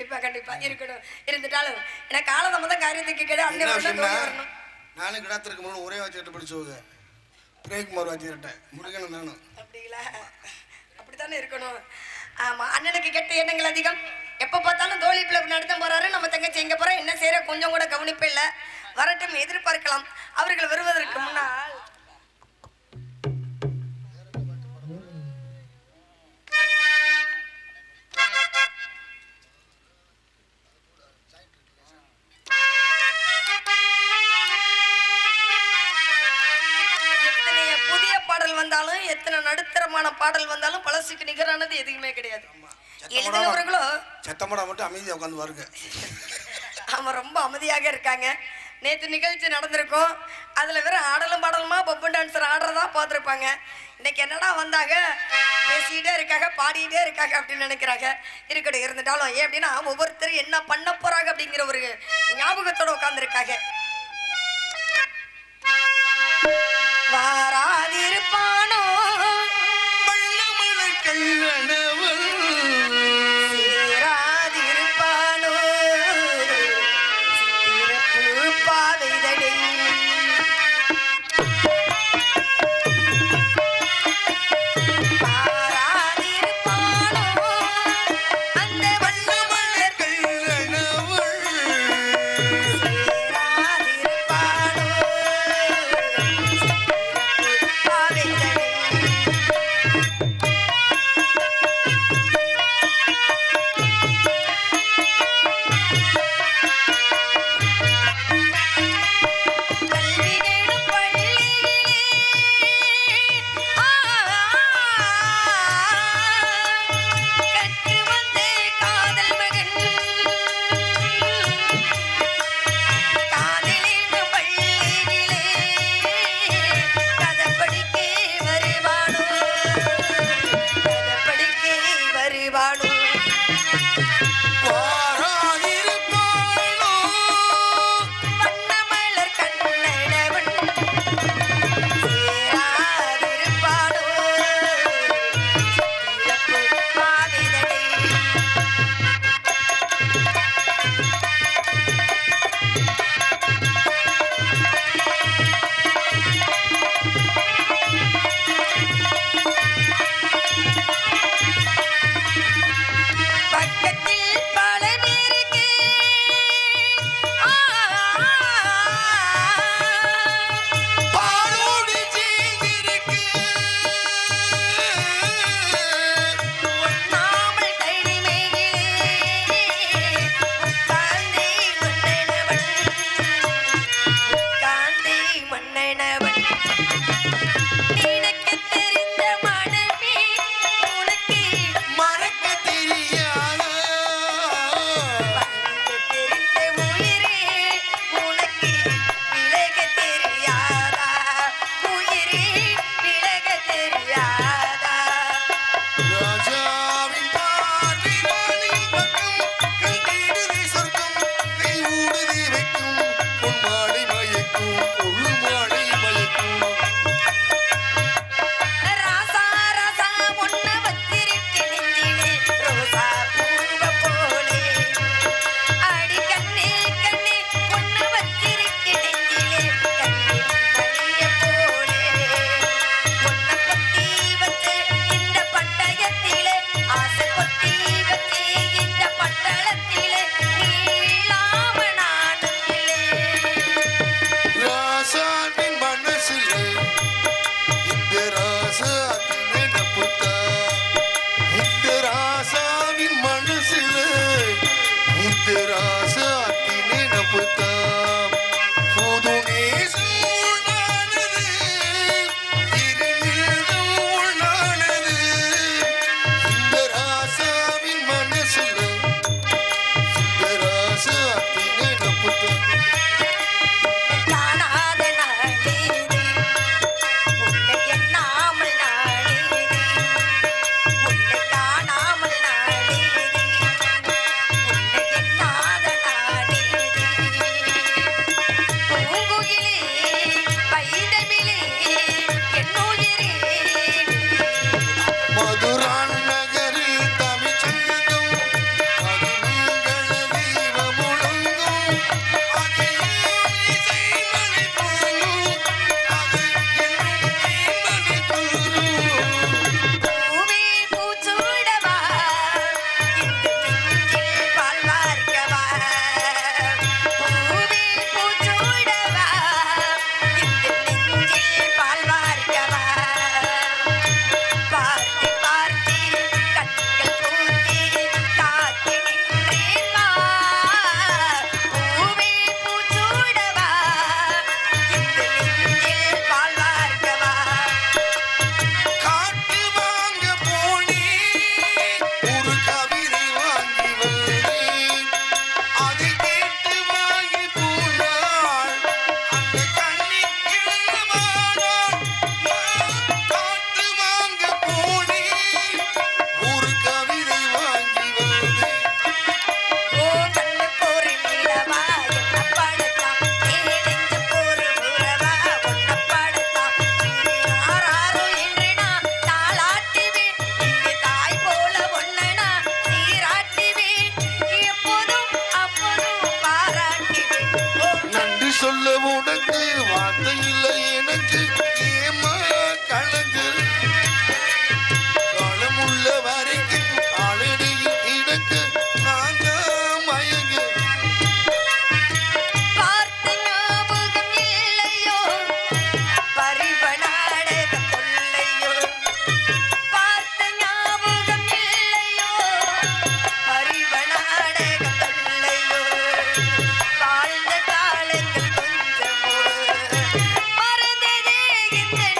கண்டிப்பா கண்டிப்பா. இருக்கணும். இருந்துட்டாலும் எனக்கு காலதமதான் காரியத்துக்கு கேடு என்ன அண்ணன் வரணும். நானும் கிடாத்திற்கு முன்னாடி ஒரே வாட்சிட்டு படிச்சவங்க பிரேம்குமார் வாட்சிக்கிட்டேன் முருகனும் நானும். அப்படிங்களா அப்படித்தானே இருக்கணும். ஆமா அண்ணனுக்கு கெட்ட எண்ணங்கள் அதிகம். எப்ப பார்த்தாலும் தோழி பிள்ளை நடத்த போறாரு. நம்ம தங்கச்சி எங்க போறோம் என்ன செய்யற? கொஞ்சம் கூட கவனிப்பு இல்ல. வரட்டும் எதிர்பார்க்கலாம். அவர்கள் வருவதற்கு முன்னால் புதிய பாடல் வந்தாலும் எத்தனை நடுத்தரமான பாடல் வந்தாலும் பழசுக்கு நிகரானது எதுவுமே கிடையாது. எழுதினவர்களோ சத்தமடா மட்டும் அமைதியாக உட்காந்து பாருங்க. அவன் ரொம்ப அமைதியாக இருக்காங்க. நேற்று நிகழ்ச்சி நடந்திருக்கும். அதில் வெறும் ஆடலும் பாடலுமா பப்பு டான்ஸர் ஆடுறதா பார்த்துருப்பாங்க. இன்னைக்கு என்னடா வந்தாங்க? பேசிக்கிட்டே இருக்காங்க பாடிக்கிட்டே இருக்காங்க அப்படின்னு நினைக்கிறாங்க. இருக்கட்டும் இருந்துட்டாலும் ஏன் அப்படின்னா ஒவ்வொருத்தரும் என்ன பண்ண போறாங்க அப்படிங்கிற ஒரு ஞாபகத்தோட உட்காந்துருக்காங்க வாராதிருப்பானோ? சேராதிருப்பானோ Hey!